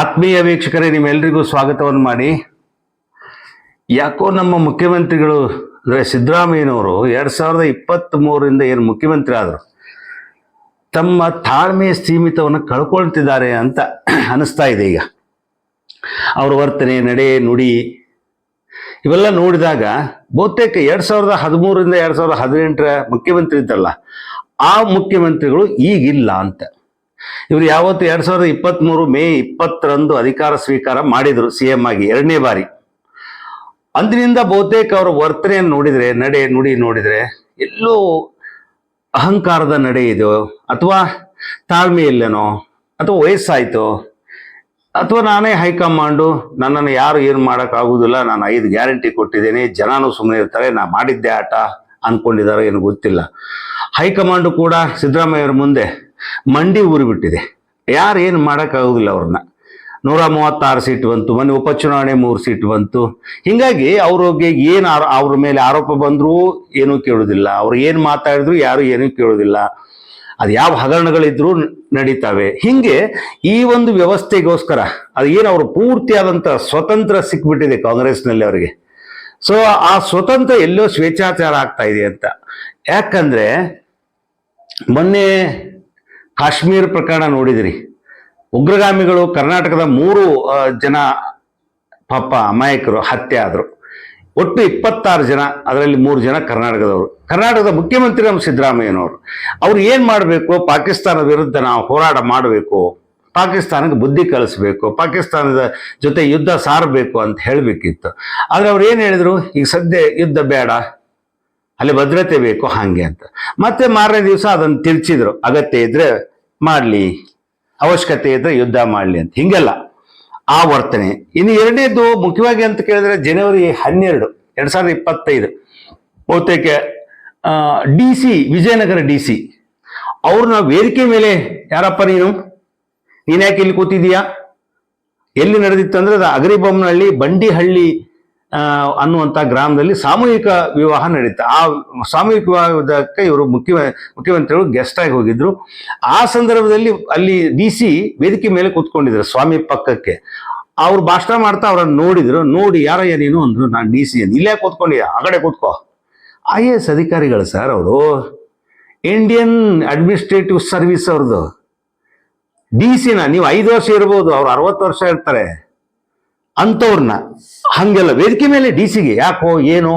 ಆತ್ಮೀಯ ವೀಕ್ಷಕರೇ ನಿಮ್ಮೆಲ್ಲರಿಗೂ ಸ್ವಾಗತವನ್ನು ಮಾಡಿ. ಯಾಕೋ ನಮ್ಮ ಮುಖ್ಯಮಂತ್ರಿಗಳು, ಅಂದರೆ ಸಿದ್ದರಾಮಯ್ಯನವರು ಎರಡು ಸಾವಿರದ ಇಪ್ಪತ್ತ್ ಮೂರರಿಂದ ಏನು ಮುಖ್ಯಮಂತ್ರಿ ಆದರು, ತಮ್ಮ ತಾಳ್ಮೆ ಸೀಮಿತವನ್ನು ಕಳ್ಕೊಳ್ತಿದ್ದಾರೆ ಅಂತ ಅನಿಸ್ತಾ ಇದೆ ಈಗ. ಅವ್ರ ವರ್ತನೆ, ನಡೆ, ನುಡಿ, ಇವೆಲ್ಲ ನೋಡಿದಾಗ ಬಹುತೇಕ ಎರಡು ಸಾವಿರದ ಹದಿಮೂರರಿಂದ ಎರಡು ಸಾವಿರದ ಹದಿನೆಂಟರ ಮುಖ್ಯಮಂತ್ರಿ ಇದ್ದಲ್ಲ, ಆ ಮುಖ್ಯಮಂತ್ರಿಗಳು ಈಗಿಲ್ಲ ಅಂತ. ಇವರು ಯಾವತ್ತು ಎರಡ್ ಸಾವಿರದ ಇಪ್ಪತ್ತ್ಮೂರು ಮೇ ಇಪ್ಪತ್ತರಂದು ಅಧಿಕಾರ ಸ್ವೀಕಾರ ಮಾಡಿದರು ಸಿ ಎಂ ಆಗಿ, ಎರಡನೇ ಬಾರಿ. ಅಂದಿನಿಂದ ಬಹುತೇಕ ಅವರ ವರ್ತನೆಯನ್ನು ನೋಡಿದರೆ, ನಡೆ, ನುಡಿ ನೋಡಿದರೆ, ಎಲ್ಲೋ ಅಹಂಕಾರದ ನಡೆ ಇದೆಯೋ ಅಥವಾ ತಾಳ್ಮೆ ಇಲ್ಲೇನೋ, ಅಥವಾ ವಯಸ್ಸಾಯ್ತು, ಅಥವಾ ನಾನೇ ಹೈಕಮಾಂಡು, ನನ್ನನ್ನು ಯಾರು ಏನು ಮಾಡೋಕ್ಕಾಗೋದಿಲ್ಲ ನಾನು ಐದು ಗ್ಯಾರಂಟಿ ಕೊಟ್ಟಿದ್ದೇನೆ, ಜನನೂ ಸುಮ್ಮನೆ ಇರ್ತಾರೆ, ನಾ ಮಾಡಿದ್ದೆ ಆಟ ಅಂದ್ಕೊಂಡಿದ್ದಾರೆ ಏನು ಗೊತ್ತಿಲ್ಲ. ಹೈಕಮಾಂಡು ಕೂಡ ಸಿದ್ದರಾಮಯ್ಯವ್ರ ಮುಂದೆ ಮಂಡಿ ಊರಿಬಿಟ್ಟಿದೆ ಯಾರು ಏನು ಮಾಡೋಕ್ಕಾಗೋದಿಲ್ಲ ಅವ್ರನ್ನ. ನೂರ ಮೂವತ್ತಾರು ಸೀಟ್ ಬಂತು ಮೊನ್ನೆ ಉಪಚುನಾವಣೆ ಮೂರು ಸೀಟ್ ಬಂತು. ಹೀಗಾಗಿ ಅವ್ರಿಗೆ ಏನು ಅವ್ರ ಮೇಲೆ ಆರೋಪ ಬಂದರೂ ಏನೂ ಕೇಳೋದಿಲ್ಲ. ಅವ್ರು ಏನು ಮಾತಾಡಿದ್ರು ಯಾರು ಏನೂ ಕೇಳೋದಿಲ್ಲ. ಅದು ಯಾವ ಹಗರಣಗಳಿದ್ರೂ ನಡೀತಾವೆ. ಹೀಗೆ ಈ ಒಂದು ವ್ಯವಸ್ಥೆಗೋಸ್ಕರ ಅದು ಏನು ಅವರು ಪೂರ್ತಿಯಾದಂಥ ಸ್ವತಂತ್ರ ಸಿಕ್ಬಿಟ್ಟಿದೆ ಕಾಂಗ್ರೆಸ್ನಲ್ಲಿ ಅವರಿಗೆ. ಸೊ ಆ ಸ್ವತಂತ್ರ ಎಲ್ಲೋ ಸ್ವೇಚ್ಛಾಚಾರ ಆಗ್ತಾ ಇದೆ ಅಂತ. ಯಾಕಂದರೆ ಮೊನ್ನೆ ಕಾಶ್ಮೀರ ಪ್ರಕರಣ ನೋಡಿದಿರಿ. ಉಗ್ರಗಾಮಿಗಳು ಕರ್ನಾಟಕದ ಮೂರು ಜನ ಪಾಪ ಅಮಾಯಕರು ಹತ್ಯೆ ಆದರು. ಒಟ್ಟು ಇಪ್ಪತ್ತಾರು ಜನ, ಅದರಲ್ಲಿ ಮೂರು ಜನ ಕರ್ನಾಟಕದವರು. ಕರ್ನಾಟಕದ ಮುಖ್ಯಮಂತ್ರಿ ನಮ್ಮ ಸಿದ್ದರಾಮಯ್ಯನವರು. ಅವ್ರು ಏನು ಮಾಡಬೇಕು? ಪಾಕಿಸ್ತಾನ ವಿರುದ್ಧ ನಾವು ಹೋರಾಟ ಮಾಡಬೇಕು. ಪಾಕಿಸ್ತಾನಕ್ಕೆ ಬುದ್ಧಿ ಕಲಿಸ್ಬೇಕು. ಪಾಕಿಸ್ತಾನದ ಜೊತೆ ಯುದ್ಧ ಸಾರಬೇಕು ಅಂತ ಹೇಳಬೇಕಿತ್ತು. ಆದರೆ ಅವ್ರು ಏನು ಹೇಳಿದರು? ಈಗ ಸದ್ಯ ಯುದ್ಧ ಬೇಡ. ಅಲ್ಲಿ ಭದ್ರತೆ ಬೇಕು ಹಾಗೆ ಅಂತ. ಮತ್ತೆ ಮಾರನೇ ದಿವಸ ಅದನ್ನು ತಿರ್ಚಿದ್ರು. ಅಗತ್ಯ ಇದ್ರೆ ಮಾಡಲಿ, ಅವಶ್ಯಕತೆ ಇದ್ರೆ ಯುದ್ಧ ಮಾಡಲಿ ಅಂತ. ಹಿಂಗೆಲ್ಲ ಆ ವರ್ತನೆ ಇನ್ನು ಎರಡನೇದು ಮುಖ್ಯವಾಗಿ ಅಂತ ಕೇಳಿದ್ರೆ ಜನವರಿ ಹನ್ನೆರಡು, ಎರಡು ಸಾವಿರದ ಇಪ್ಪತ್ತೈದು. ಬಹುತೇಕ D C, Vijayanagara D C. ಅವ್ರನ್ನ ವೇದಿಕೆ ಮೇಲೆ ಯಾರಪ್ಪ ನೀನು? ನೀನ್ ಯಾಕೆ ಇಲ್ಲಿ ಕೂತಿದೀಯಾ ಎಲ್ಲಿ ನಡೆದಿತ್ತು ಅಂದ್ರೆ ಅಗ್ರಿಬೊಮ್ಮನಹಳ್ಳಿ ಬಂಡಿಹಳ್ಳಿ ಅನ್ನುವಂಥ ಗ್ರಾಮದಲ್ಲಿ ಸಾಮೂಹಿಕ ವಿವಾಹ ನಡೀತ, ಆ ಸಾಮೂಹಿಕ ವಿವಾಹಕ್ಕೆ ಇವರು ಮುಖ್ಯ ಮುಖ್ಯಮಂತ್ರಿಗಳು ಗೆಸ್ಟ್ ಆಗಿ ಹೋಗಿದ್ರು. ಆ ಸಂದರ್ಭದಲ್ಲಿ ಅಲ್ಲಿ ಡಿ ಸಿ ವೇದಿಕೆ ಮೇಲೆ ಕೂತ್ಕೊಂಡಿದ್ರು ಸ್ವಾಮಿ ಪಕ್ಕಕ್ಕೆ. ಅವ್ರು ಭಾಷಣ ಮಾಡ್ತಾ ಅವ್ರನ್ನ ನೋಡಿದ್ರು, ನೋಡಿ ಯಾರಯ್ಯ ನೀನು ಅಂದ್ರು ನಾನು ಡಿ ಸಿ ಇಲ್ಲೇ ಕೂತ್ಕೊಂಡಿದ್ದೆ ಆ ಕಡೆ ಕೂತ್ಕೋ. ಐ ಎ ಎಸ್ ಅಧಿಕಾರಿಗಳು ಸರ್ ಅವರು ಇಂಡಿಯನ್ ಅಡ್ಮಿನಿಸ್ಟ್ರೇಟಿವ್ ಸರ್ವಿಸ್ ಅವ್ರದ್ದು ಡಿ ಸಿನ ನೀವು ಐದು ವರ್ಷ ಇರ್ಬೋದು, ಅವ್ರು ಅರವತ್ತು ವರ್ಷ ಇರ್ತಾರೆ. ಅಂಥವ್ರನ್ನ ಹಂಗೆಲ್ಲ ವೇದಿಕೆ ಮೇಲೆ ಡಿ ಸಿಗೆ ಯಾಕೋ ಏನು?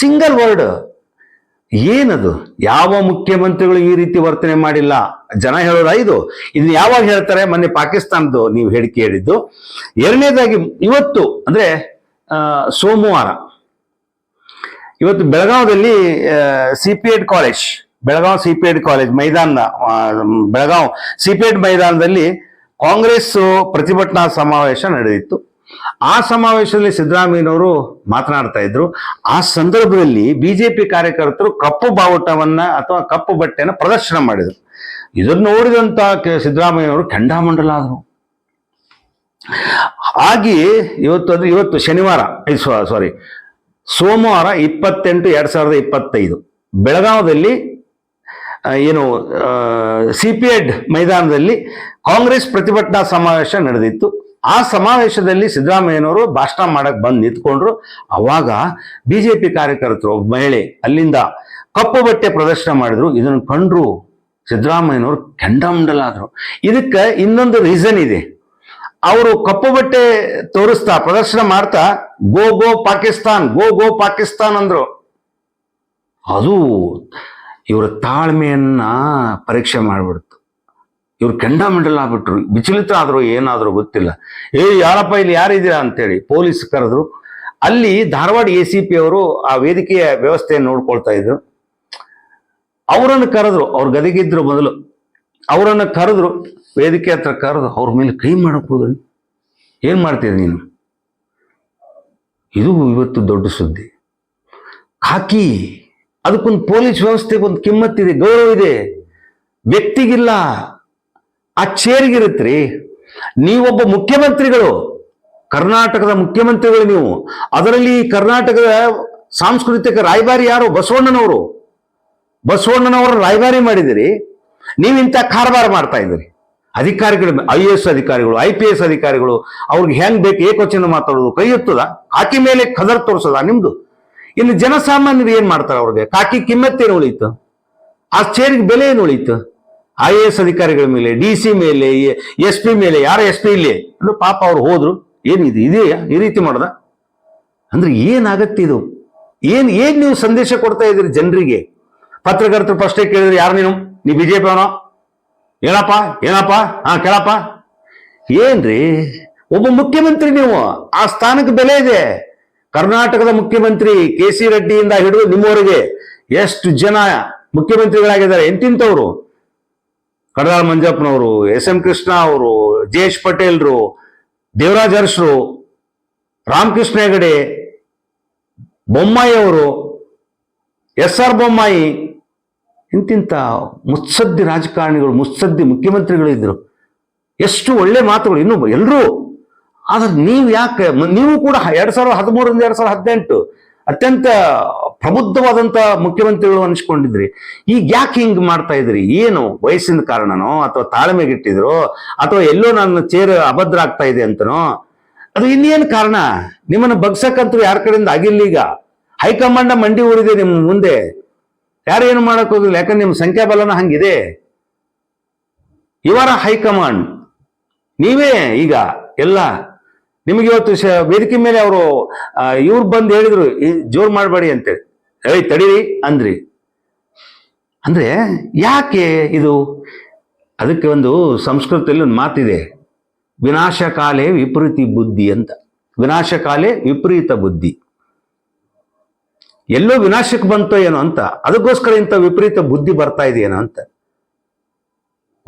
Single word. ಏನದು? ಯಾವ ಮುಖ್ಯಮಂತ್ರಿಗಳು ಈ ರೀತಿ ವರ್ತನೆ ಮಾಡಿಲ್ಲ? ಜನ ಹೇಳೋದು ಐದು. ಇದನ್ನ ಯಾವಾಗ ಹೇಳ್ತಾರೆ? ಮೊನ್ನೆ ಪಾಕಿಸ್ತಾನದ್ದು ನೀವು ಹೇಳಿಕೆ ಹೇಳಿದ್ದು. ಎರಡನೇದಾಗಿ ಇವತ್ತು ಅಂದ್ರೆ ಸೋಮವಾರ. ಇವತ್ತು ಬೆಳಗಾವದಲ್ಲಿ C P Ed college Belgaum C P Ed college ಮೈದಾನ ಬೆಳಗಾವ್ ಸಿ ಪಿ ಎಡ್ ಮೈದಾನದಲ್ಲಿ ಕಾಂಗ್ರೆಸ್ ಪ್ರತಿಭಟನಾ ಸಮಾವೇಶ ನಡೆದಿತ್ತು. ಆ ಸಮಾವೇಶದಲ್ಲಿ ಸಿದ್ದರಾಮಯ್ಯನವರು ಮಾತನಾಡ್ತಾ ಇದ್ರು. ಆ ಸಂದರ್ಭದಲ್ಲಿ ಬಿಜೆಪಿ ಕಾರ್ಯಕರ್ತರು ಕಪ್ಪು ಬಾವುಟವನ್ನ ಅಥವಾ ಕಪ್ಪು ಬಟ್ಟೆಯನ್ನ ಪ್ರದರ್ಶನ ಮಾಡಿದರು. ಇದನ್ನು ನೋಡಿದಂತ ಸಿದ್ದರಾಮಯ್ಯನವರು ಕೆಂಡಾಮಂಡಲ ಆದರು. ಹಾಗೆ ಇವತ್ತು ಅಂದ್ರೆ ಇವತ್ತು ಶನಿವಾರ ಸಾರಿ ಸೋಮವಾರ ಇಪ್ಪತ್ತೆಂಟು ಎರಡ್ ಸಾವಿರದ ಇಪ್ಪತ್ತೈದು. ಬೆಳಗಾವದಲ್ಲಿ ಏನು ಸಿ ಪಿ ಎಡ್ ಮೈದಾನದಲ್ಲಿ ಕಾಂಗ್ರೆಸ್ ಪ್ರತಿಭಟನಾ ಸಮಾವೇಶ ನಡೆದಿತ್ತು. ಆ ಸಮಾವೇಶದಲ್ಲಿ ಸಿದ್ದರಾಮಯ್ಯನವರು ಭಾಷಣ ಮಾಡಕ್ಕೆ ಬಂದು ನಿಂತ್ಕೊಂಡ್ರು. ಅವಾಗ ಬಿಜೆಪಿ ಕಾರ್ಯಕರ್ತರು, ಒಬ್ಬ ಮಹಿಳೆ ಅಲ್ಲಿಂದ ಕಪ್ಪು ಬಟ್ಟೆ ಪ್ರದರ್ಶನ ಮಾಡಿದ್ರು. ಇದನ್ನು ಕಂಡ್ರು ಸಿದ್ದರಾಮಯ್ಯನವರು ಕೆಂಡಮಂಡಲಾದರು. ಇದಕ್ಕೆ ಇನ್ನೊಂದು ರೀಸನ್ ಇದೆ. ಅವರು ಕಪ್ಪು ಬಟ್ಟೆ ತೋರಿಸ್ತಾ, ಪ್ರದರ್ಶನ ಮಾಡ್ತಾ, ಗೋ ಗೋ ಪಾಕಿಸ್ತಾನ್, ಗೋ ಗೋ ಪಾಕಿಸ್ತಾನ್ ಅಂದರು. ಅದು ಇವರ ತಾಳ್ಮೆಯನ್ನ ಪರೀಕ್ಷೆ ಮಾಡಿಬಿಡ್ತು. ಇವ್ರು ಕೆಂಡಾಮಂಡಲ ಆಗ್ಬಿಟ್ರು. ವಿಚಲಿತ ಆದ್ರು ಏನಾದ್ರು ಗೊತ್ತಿಲ್ಲ. ಏ, ಯಾರಪ್ಪ ಇಲ್ಲಿ ಯಾರಿದ್ದೀರಾ ಅಂತೇಳಿ ಪೊಲೀಸ್ ಕರೆದ್ರು. ಅಲ್ಲಿ ಧಾರವಾಡ ಎ ಸಿ ಪಿ ಅವರು ಆ ವೇದಿಕೆಯ ವ್ಯವಸ್ಥೆಯನ್ನು ನೋಡ್ಕೊಳ್ತಾ ಇದ್ರು. ಅವರನ್ನು ಕರೆದ್ರು. ಅವ್ರ ಗದಗಿದ್ರು ಮೊದಲು. ಅವರನ್ನು ಕರೆದ್ರು. ವೇದಿಕೆ ಹತ್ರ ಕರೆದು ಅವ್ರ ಮೇಲೆ ಕೈ ಮಾಡಕ್ ಹೋದ್ರಿ. ಏನ್ ಮಾಡ್ತೀರಿ ನೀನು? ಇದು ಇವತ್ತು ದೊಡ್ಡ ಸುದ್ದಿ. ಖಾಕಿ ಅದಕ್ಕೊಂದು ಪೊಲೀಸ್ ವ್ಯವಸ್ಥೆಗೊಂದು ಕಿಮ್ಮತ್ತಿದೆ, ಗೌರವ ಇದೆ. ವ್ಯಕ್ತಿಗಿಲ್ಲ. ಆ ನೀವು ನೀವೊಬ್ಬ ಮುಖ್ಯಮಂತ್ರಿಗಳು, ಕರ್ನಾಟಕದ ಮುಖ್ಯಮಂತ್ರಿಗಳು ನೀವು. ಅದರಲ್ಲಿ ಕರ್ನಾಟಕದ ಸಾಂಸ್ಕೃತಿಕ ರಾಯಭಾರಿ ಯಾರು? ಬಸವಣ್ಣನವರು. ಬಸವಣ್ಣನವರ ರಾಯಭಾರಿ ಮಾಡಿದಿರಿ ನೀವಿಂಥ ಕಾರಬಾರ ಮಾಡ್ತಾ ಇದ್ದೀರಿ. ಅಧಿಕಾರಿಗಳ, ಐ ಎ ಎಸ್ ಅಧಿಕಾರಿಗಳು, ಐ ಪಿ ಎಸ್ ಅಧಿಕಾರಿಗಳು, ಅವ್ರಿಗೆ ಹೆಂಗ್ ಬೇಕು, ಏಕವಚನ ಮಾತಾಡೋದು, ಕೈ ಎತ್ತದ? ಕಾಕಿ ಮೇಲೆ ಕದರ್ ತೋರಿಸದ ನಿಮ್ದು? ಇನ್ನು ಜನಸಾಮಾನ್ಯರು ಏನ್ ಮಾಡ್ತಾರೆ ಅವ್ರಿಗೆ? ಕಾಕಿ ಕಿಮ್ಮತ್ತೇನು ಉಳಿತು ಆ ಚೇರಿಗೆ ಬೆಲೆ ಏನು ಉಳೀತು ಐ ಎ ಎಸ್ ಅಧಿಕಾರಿಗಳ ಮೇಲೆ ಡಿ ಸಿ ಮೇಲೆ ಎಸ್ ಪಿ ಮೇಲೆ, ಯಾರ ಎಸ್ ಪಿ ಇಲ್ಲಿ? ಅಂದ್ರೆ ಪಾಪ ಅವ್ರು ಹೋದ್ರು. ಏನಿದೆ ಇದೆಯಾ ಈ ರೀತಿ ಮಾಡ್ದ? ಅಂದ್ರೆ ಏನಾಗತ್ತೆ ಇದು? ಏನ್ ಏನ್ ನೀವು ಸಂದೇಶ ಕೊಡ್ತಾ ಇದ್ದೀರಿ ಜನರಿಗೆ? ಪತ್ರಕರ್ತರು ಫಸ್ಟೇ ಕೇಳಿದ್ರೆ ಯಾರು ನೀನು? ನೀ ಬಿಜೆಪಿ ಅವನೋ? ಏನಪ್ಪ ಏನಪ್ಪ? ಹಾ, ಕೇಳಪ್ಪ. ಏನ್ರಿ? ಒಬ್ಬ ಮುಖ್ಯಮಂತ್ರಿ ನೀವು, ಆ ಸ್ಥಾನಕ್ಕೆ ಬೆಲೆ ಇದೆ. ಕರ್ನಾಟಕದ ಮುಖ್ಯಮಂತ್ರಿ ಕೆ ಸಿ ರೆಡ್ಡಿಯಿಂದ ಹಿಡಿದು ನಿಮ್ಮವರಿಗೆ ಎಷ್ಟು ಜನ ಮುಖ್ಯಮಂತ್ರಿಗಳಾಗಿದ್ದಾರೆ? ಎಂತಿಂತವ್ರು ಕಡದಾಳ ಮಂಜಪ್ಪನವರು, ಎಸ್ ಎಂ ಕೃಷ್ಣ ಅವರು ಜೆ ಎಚ್ ಪಟೇಲ್ರು, ದೇವರಾಜ್ ಅರಸರು, ರಾಮಕೃಷ್ಣ ಹೆಗಡೆ, ಬೊಮ್ಮಾಯಿ ಅವರು, ಎಸ್ ಆರ್ ಬೊಮ್ಮಾಯಿ, ಇಂತಿಂತ ಮುತ್ಸದ್ದಿ ರಾಜಕಾರಣಿಗಳು, ಮುತ್ಸದ್ದಿ ಮುಖ್ಯಮಂತ್ರಿಗಳು ಇದ್ರು. ಎಷ್ಟು ಒಳ್ಳೆ ಮಾತುಗಳು, ಇನ್ನು ಎಲ್ಲರೂ ಆದ್ರೆ ನೀವು ಯಾಕೆ, ನೀವು ಕೂಡ ಎರಡು ಸಾವಿರದ ಹದಿಮೂರರಿಂದ ಎರಡು ಸಾವಿರದ ಹದಿನೆಂಟು ಅತ್ಯಂತ ಪ್ರಬುದ್ಧವಾದಂತ ಮುಖ್ಯಮಂತ್ರಿಗಳು ಅನ್ಸ್ಕೊಂಡಿದ್ರಿ. ಈಗ ಯಾಕೆ ಹಿಂಗ್ ಮಾಡ್ತಾ ಇದ್ರಿ? ಏನು ವಯಸ್ಸಿನ ಕಾರಣನೋ ಅಥವಾ ತಾಳ್ಮೆಗಿಟ್ಟಿದ್ರು ಅಥವಾ ಎಲ್ಲೋ ನನ್ನ ಚೇರ್ ಅಭದ್ರ ಆಗ್ತಾ ಇದೆ ಅಂತನೋ? ಅದು ಇನ್ನೇನು ಕಾರಣ? ನಿಮ್ಮನ್ನು ಬಗ್ಸಕ್ಕಂತೂ ಯಾರ ಕಡೆಯಿಂದ ಆಗಿಲ್ಲ ಈಗ. ಹೈಕಮಾಂಡ ಮಂಡಿ ಊರಿದೆ ನಿಮ್ಮ ಮುಂದೆ. ಯಾರು ಏನು ಮಾಡಕ್ ಹೋಗಿಲ್ಲ? ಯಾಕಂದ್ರೆ ನಿಮ್ಮ ಸಂಖ್ಯಾಬಲನ ಹಂಗಿದೆ. ಇವರ ಹೈಕಮಾಂಡ್ ನೀವೇ ಈಗ ಎಲ್ಲ ನಿಮಗೆ ಇವತ್ತು ವೇದಿಕೆ ಮೇಲೆ ಅವರು ಇವ್ರು ಬಂದು ಹೇಳಿದ್ರು ಜೋರ್ ಮಾಡಬೇಡಿ ಅಂತೇಳಿ ಏಯ್ ತಡೀರಿ, ಅಂದ್ರಿ. ಅಂದ್ರೆ ಯಾಕೆ ಇದು? ಅದಕ್ಕೆ ಒಂದು ಸಂಸ್ಕೃತದಲ್ಲಿ ಒಂದು ಮಾತಿದೆ. ವಿನಾಶಕಾಲೇ ವಿಪರೀತಿ ಬುದ್ಧಿ ಅಂತ. ವಿನಾಶಕಾಲೇ ವಿಪರೀತ ಬುದ್ಧಿ. ಎಲ್ಲೋ ವಿನಾಶಕ್ಕೆ ಬಂತೋ ಏನೋ ಅಂತ. ಅದಕ್ಕೋಸ್ಕರ ಇಂಥ ವಿಪರೀತ ಬುದ್ಧಿ ಬರ್ತಾ ಇದೆಯೇನೋ ಅಂತ.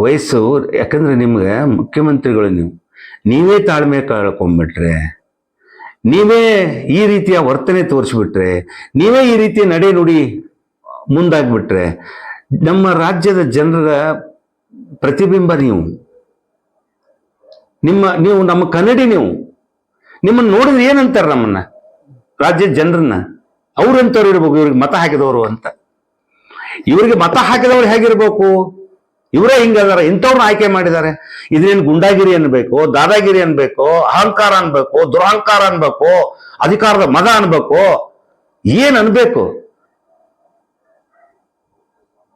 ವಯಸ್ಸು, ಯಾಕಂದ್ರೆ ನಿಮ್ಗೆ ಮುಖ್ಯಮಂತ್ರಿಗಳು ನೀವು. ನೀವೇ ತಾಳ್ಮೆ ಕಳ್ಕೊಂಡ್ಬಿಟ್ರೆ ನೀವೇ ಈ ರೀತಿಯ ವರ್ತನೆ ತೋರಿಸ್ಬಿಟ್ರೆ, ನೀವೇ ಈ ರೀತಿಯ ನಡೆ ನುಡಿ ಮುಂದಾಗ್ಬಿಟ್ರೆ, ನಮ್ಮ ರಾಜ್ಯದ ಜನರ ಪ್ರತಿಬಿಂಬ ನೀವು. ನಿಮ್ಮ, ನೀವು ನಮ್ಮ ಕನ್ನಡಿ ನೀವು. ನಿಮ್ಮನ್ನು ನೋಡಿದ್ರೆ ಏನಂತಾರೆ ನಮ್ಮನ್ನ? ರಾಜ್ಯದ ಜನರನ್ನ. ಅವ್ರಂತವ್ರು ಇರ್ಬೇಕು, ಇವ್ರಿಗೆ ಮತ ಹಾಕಿದವರು ಅಂತ. ಇವರಿಗೆ ಮತ ಹಾಕಿದವ್ರು ಹೇಗಿರ್ಬೇಕು? ಇವರೇ ಹಿಂಗದಾರ ಇಂಥವ್ರನ್ನ ಆಯ್ಕೆ ಮಾಡಿದ್ದಾರೆ. ಇದೇನು ಗುಂಡಾಗಿರಿ ಅನ್ಬೇಕು, ದಾದಾಗಿರಿ ಅನ್ಬೇಕು, ಅಹಂಕಾರ ಅನ್ಬೇಕು, ದುರಹಂಕಾರ ಅನ್ಬೇಕು, ಅಧಿಕಾರದ ಮಗ ಅನ್ಬೇಕು, ಏನ್ ಅನ್ಬೇಕು?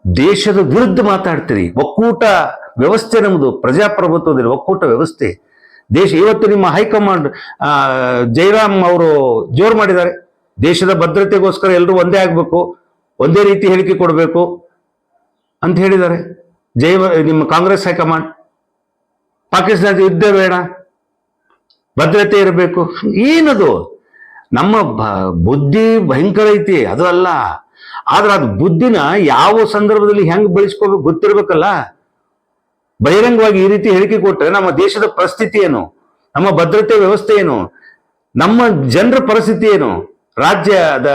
ದೇಶದ ವಿರುದ್ಧ ಮಾತಾಡ್ತೀರಿ. ಒಕ್ಕೂಟ ವ್ಯವಸ್ಥೆ ನಮ್ಮದು ಪ್ರಜಾಪ್ರಭುತ್ವದಲ್ಲಿ ಒಕ್ಕೂಟ ವ್ಯವಸ್ಥೆ. ದೇಶ, ಇವತ್ತು ನಿಮ್ಮ ಹೈಕಮಾಂಡ್ ಜೈರಾಮ್ ಅವರು ಜೋರು ಮಾಡಿದ್ದಾರೆ. ದೇಶದ ಭದ್ರತೆಗೋಸ್ಕರ ಎಲ್ಲರೂ ಒಂದೇ ಆಗ್ಬೇಕು, ಒಂದೇ ರೀತಿ ಹೇಳಿಕೆ ಕೊಡಬೇಕು ಅಂತ ಹೇಳಿದ್ದಾರೆ. ಜೈ ನಿಮ್ಮ ಕಾಂಗ್ರೆಸ್ ಹೈಕಮಾಂಡ್. ಪಾಕಿಸ್ತಾನದ ಯುದ್ಧ ಬೇಡ. ಭದ್ರತೆ ಇರಬೇಕು. ಏನದು? ನಮ್ಮ ಬುದ್ಧಿ ಭಯಂಕರ ಐತಿ, ಅದು ಅಲ್ಲ. ಆದ್ರೆ ಅದು ಬುದ್ಧಿನ ಯಾವ ಸಂದರ್ಭದಲ್ಲಿ ಹೆಂಗ್ ಬೆಳೆಸ್ಕೋಬೇಕು ಗೊತ್ತಿರ್ಬೇಕಲ್ಲ? ಬಹಿರಂಗವಾಗಿ ಈ ರೀತಿ ಹೇಳಿಕೆ ಕೊಟ್ಟರೆ ನಮ್ಮ ದೇಶದ ಪರಿಸ್ಥಿತಿ ಏನು? ನಮ್ಮ ಭದ್ರತೆ ವ್ಯವಸ್ಥೆ ಏನು? ನಮ್ಮ ಜನರ ಪರಿಸ್ಥಿತಿ ಏನು? ರಾಜ್ಯದ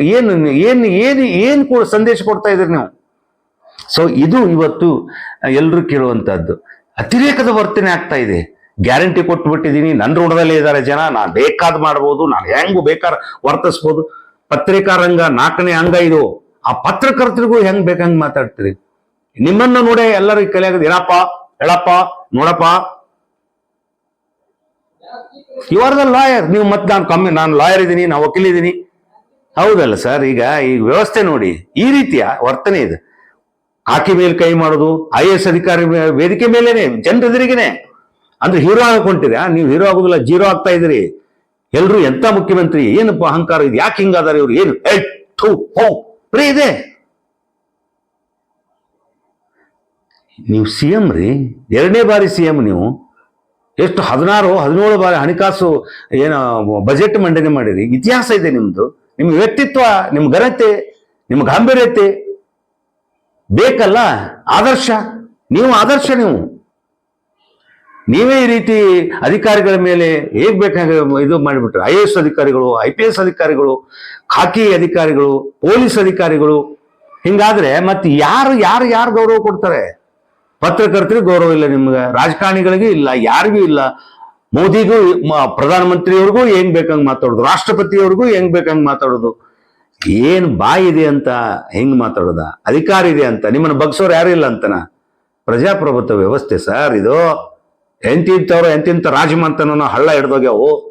ಏನು ಏನು ಏನು ಏನು ಸಂದೇಶ ಕೊಡ್ತಾ ಇದ್ರಿ ನೀವು? ಸೊ ಇದು ಇವತ್ತು ಎಲ್ಲರೂ ಕೇಳುವಂತಹದ್ದು. ಅತಿರೇಕದ ವರ್ತನೆ ಆಗ್ತಾ ಇದೆ. ಗ್ಯಾರಂಟಿ ಕೊಟ್ಬಿಟ್ಟಿದ್ದೀನಿ. ನನ್ನ ಋಣದಲ್ಲೇ ಇದ್ದಾರೆ ಜನ. ನಾನು ಬೇಕಾದ ಮಾಡ್ಬೋದು. ನಾನು ಹೆಂಗು ಬೇಕಾದ್ರೆ ವರ್ತಿಸ್ಬೋದು. ಪತ್ರಿಕಾ ರಂಗ ನಾಲ್ಕನೇ ಅಂಗ ಇದು. ಆ ಪತ್ರಕರ್ತರಿಗೂ ಹೆಂಗ್ ಬೇಕಂಗ್ ಮಾತಾಡ್ತೀರಿ? ನಿಮ್ಮನ್ನ ನೋಡೇ ಎಲ್ಲರೂ ಕಲಿಯಾಗದು ಏನಪ್ಪ? ಹೇಳಪ್ಪ? ನೋಡಪ್ಪ? ಯು ಆರ್ ದ ಲಾಯರ್ ನೀವು ಮತ್ತೆ ನಾನು ಕಮ್ಮಿ ನಾನು ಲಾಯರ್ ಇದ್ದೀನಿ ನಾನು ವಕೀಲ ಇದ್ದೀನಿ ಹೌದಲ್ಲ ಸರ್, ಈಗ ಈ ವ್ಯವಸ್ಥೆ ನೋಡಿ, ಈ ರೀತಿಯ ವರ್ತನೆ ಇದೆ. ಆಕೆ ಮೇಲೆ ಕೈ ಮಾಡೋದು ಐ ಎಸ್ ಅಧಿಕಾರಿ ವೇದಿಕೆ ಮೇಲೇನೆ, ಜನರೆದುರಿಗೇನೆ. ಅಂದ್ರೆ ಹೀರೋ ಹಾಕೊಂಡಿರಾ ನೀವು ಹೀರೋ ಆಗೋದಿಲ್ಲ, ಜೀರೋ ಆಗ್ತಾ ಇದ್ರಿ ಎಲ್ಲರೂ ಎಂತ ಮುಖ್ಯಮಂತ್ರಿ, ಏನಪ್ಪ ಅಹಂಕಾರ ಇದು, ಯಾಕೆ ಹಿಂಗಾದಾರೆ ಇವ್ರು? ಏನು? ಪ್ರೀ ಇದೆ. ನೀವು ಸಿ ಎಂ ರೀ, ಎರಡನೇ ಬಾರಿ ಸಿ ಎಂ ನೀವು. ಎಷ್ಟು ಹದಿನಾರು, ಹದಿನೇಳು ಬಾರಿ ಹಣಕಾಸು, ಏನು, ಬಜೆಟ್ ಮಂಡನೆ ಮಾಡಿರಿ. ಇತಿಹಾಸ ಇದೆ ನಿಮ್ಮದು ನಿಮ್ಮ ವ್ಯಕ್ತಿತ್ವ, ನಿಮ್ಮ ಘನತೆ, ನಿಮ್ಮ ಗಾಂಭೀರ್ಯತೆ ಬೇಕಲ್ಲ? ಆದರ್ಶ. ನೀವು ಆದರ್ಶ ನೀವು. ನೀವೇ ಈ ರೀತಿ ಅಧಿಕಾರಿಗಳ ಮೇಲೆ ಹೇಗೆ ಬೇಕಾಗ ಇದು ಮಾಡಿಬಿಟ್ರೆ? ಐ ಎ ಎಸ್ ಅಧಿಕಾರಿಗಳು, ಐ ಪಿ ಎಸ್ ಅಧಿಕಾರಿಗಳು, ಖಾಕಿ ಅಧಿಕಾರಿಗಳು, ಪೊಲೀಸ್ ಅಧಿಕಾರಿಗಳು. ಹಿಂಗಾದ್ರೆ ಮತ್ತೆ ಯಾರು ಯಾರು ಯಾರು ಗೌರವ ಕೊಡ್ತಾರೆ? ಪತ್ರಕರ್ತರಿಗೆ ಗೌರವ ಇಲ್ಲ ನಿಮ್ಗೆ. ರಾಜಕಾರಣಿಗಳಿಗೆ ಇಲ್ಲ, ಯಾರಿಗೂ ಇಲ್ಲ. ಮೋದಿಗೂ ಪ್ರಧಾನಮಂತ್ರಿಯವ್ರಿಗೂ ಹೆಂಗ್ ಬೇಕಂಗ್ ಮಾತಾಡೋದು? ರಾಷ್ಟ್ರಪತಿಯವ್ರಿಗೂ ಹೆಂಗ್ ಬೇಕಂಗ್ ಮಾತಾಡೋದು? ಏನ್ ಬಾಯ್ ಇದೆ ಅಂತ ಹೆಂಗ್ ಮಾತಾಡೋದ? ಅಧಿಕಾರ ಇದೆ ಅಂತ. ನಿಮ್ಮನ್ನ ಬಗ್ಸೋರು ಯಾರು ಇಲ್ಲ ಅಂತನ? ಪ್ರಜಾಪ್ರಭುತ್ವ ವ್ಯವಸ್ಥೆ ಸರ್ ಇದು. ಎಂತಿಂತವ್ರು ಎಂತಿಂತ ರಾಜಮಂತನೂ ಹಳ್ಳ ಹಿಡ್ದೋಗ್ಯಾವು.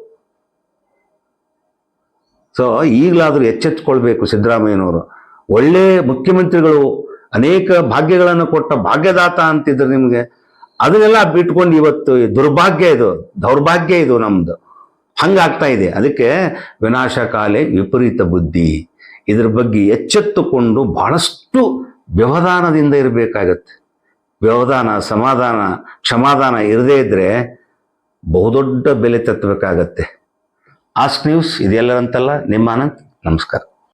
ಸೊ ಈಗಲಾದರೂ ಎಚ್ಚೆತ್ಕೊಳ್ಬೇಕು ಸಿದ್ದರಾಮಯ್ಯನವರು. ಒಳ್ಳೆ ಮುಖ್ಯಮಂತ್ರಿಗಳು ಅನೇಕ ಭಾಗ್ಯಗಳನ್ನು ಕೊಟ್ಟ ಭಾಗ್ಯದಾತ ಅಂತಿದ್ರು ನಿಮಗೆ. ಅದನ್ನೆಲ್ಲ ಬಿಟ್ಕೊಂಡು ಇವತ್ತು ದುರ್ಭಾಗ್ಯ ಇದು, ದೌರ್ಭಾಗ್ಯ ಇದು ನಮ್ದು. ಹಂಗಾಗ್ತಾ ಇದೆ. ಅದಕ್ಕೆ ವಿನಾಶಕಾಲೆ ವಿಪರೀತ ಬುದ್ಧಿ. ಇದ್ರ ಬಗ್ಗೆ ಎಚ್ಚೆತ್ತುಕೊಂಡು ಬಹಳಷ್ಟು ವ್ಯವಧಾನದಿಂದ ಇರಬೇಕಾಗತ್ತೆ. ವ್ಯವಧಾನ, ಸಮಾಧಾನ, ಕ್ಷಮಾದಾನ ಇರದೇ ಇದ್ದರೆ ಬಹುದೊಡ್ಡ ಬೆಲೆ ತತ್ತಬೇಕಾಗತ್ತೆ. ಆಸ್ಕ್ ನ್ಯೂಸ್ ಇದೆಲ್ಲರಂತಲ್ಲ, ನಿಮ್ಮ ಆನಂದ್, ನಮಸ್ಕಾರ.